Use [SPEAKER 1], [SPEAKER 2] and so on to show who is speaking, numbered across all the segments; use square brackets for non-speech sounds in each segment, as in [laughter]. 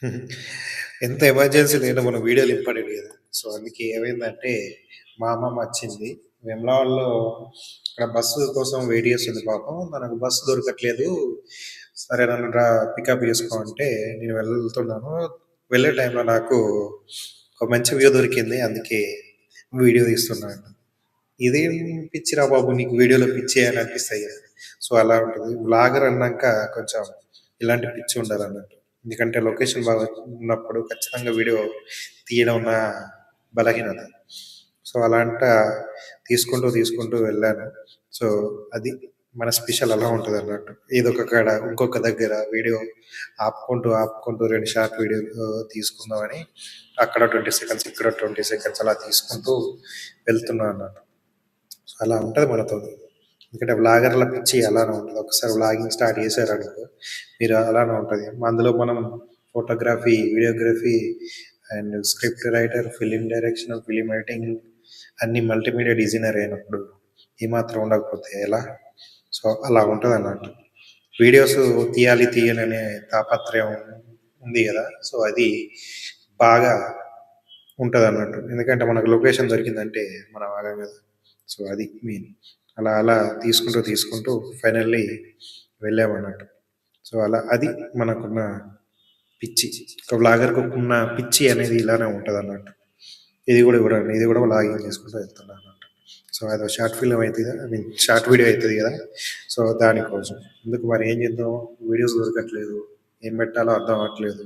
[SPEAKER 1] [laughs] ఎంత ఎమర్జెన్సీ లేదో మన వీడియోలు ఇంపార్టెంట్ కదా. సో అందుకే ఏమైందంటే మా అమ్మమ్మ వచ్చింది వెమ్లవాడలో ఇక్కడ బస్సు కోసం వెయిట్ చేస్తుంది పాపం. తనకు బస్సు దొరకట్లేదు. సరే నన్ను పికప్ చేసుకో అంటే నేను వెళ్తున్నాను. వెళ్ళే టైంలో నాకు ఒక మంచి వ్యూ దొరికింది. అందుకే వీడియో తీస్తున్నాను. ఇదేం పిచ్చిరా బాబు నీకు వీడియోలో పిచ్చి అని అనిపిస్తాయి కదా. సో అలా ఉంటుంది. బ్లాగర్ అన్నాక కొంచెం ఇలాంటి పిచ్చి ఉండాలన్నట్టు ఎందుకంటే లొకేషన్ బాగా ఉన్నప్పుడు ఖచ్చితంగా వీడియో తీయడం నా బలహీనత. సో అలాంట తీసుకుంటూ తీసుకుంటూ వెళ్ళాను. సో అది మన స్పెషల్ అలా ఉంటుంది అన్నట్టు ఏదొక కాడ ఇంకొక దగ్గర వీడియో ఆపుకుంటూ ఆపుకుంటూ రెండు షార్ట్ వీడియో తీసుకుందామని అక్కడ ట్వంటీ సెకండ్స్ ఇక్కడ ట్వంటీ సెకండ్స్ అలా తీసుకుంటూ వెళ్తున్నాను అన్నట్టు. సో అలా ఉంటుంది మనతో ఎందుకంటే వ్లాగర్ల పిచ్చి అలానే ఉంటుంది. ఒకసారి వ్లాగింగ్ స్టార్ట్ చేశారనుకో మీరు అలానే ఉంటుంది. అందులో మనం photography videography and script writer film direction film editing అన్ని మల్టీమీడియా డిజైనర్ అయినప్పుడు ఏమాత్రం ఉండకపోతే ఎలా? సో అలా ఉంటుంది అన్నట్టు వీడియోస్ తీయాలి తీయాలి అనే తాపత్రయం ఉంది కదా. సో అది బాగా ఉంటుంది అన్నట్టు ఎందుకంటే మనకు లొకేషన్ దొరికిందంటే మనం ఆగం కదా. సో అది మెయిన్. అలా అలా తీసుకుంటూ తీసుకుంటూ ఫైనల్లీ వెళ్ళామన్నట్టు. సో అలా అది మనకున్న పిచ్చి. ఒక వ్లాగర్కి ఉన్న పిచ్చి అనేది ఇలానే ఉంటుంది అన్నట్టు ఇది కూడా కూడా ఇది కూడా లాగింగ్ చేసుకుంటూ వెళ్తున్నా అన్నట్టు. సో అది షార్ట్ ఫిల్మ్ అవుతుంది ఐ మీన్ షార్ట్ వీడియో అవుతుంది కదా. సో దానికోసం. ఎందుకు మరి ఏం చేద్దాం? వీడియోస్ దొరకట్లేదు. ఏం పెట్టాలో అర్థం అవ్వట్లేదు.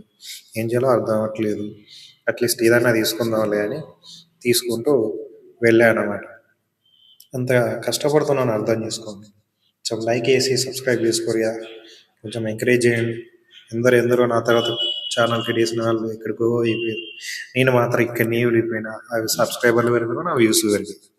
[SPEAKER 1] ఏం చేయాలో అర్థం అవ్వట్లేదు. అట్లీస్ట్ ఏదైనా తీసుకుందాంలే అని తీసుకుంటూ వెళ్ళాను అన్నమాట అంత కష్టపడుతున్నాను అర్థం చేసుకోండి. కొంచెం లైక్ వేసి సబ్స్క్రైబ్ చేసుకోరియా కొంచెం ఎంకరేజ్ చేయండి. ఎందరు ఎందరో నా తర్వాత ఛానల్ చేసిన వాళ్ళు ఎక్కడికో అయిపోయారు. నేను మాత్రం ఇక్కడ నీ అయిపోయినా. అవి సబ్స్క్రైబర్లు పెరిగినా నా వ్యూస్ పెరుగుతాయి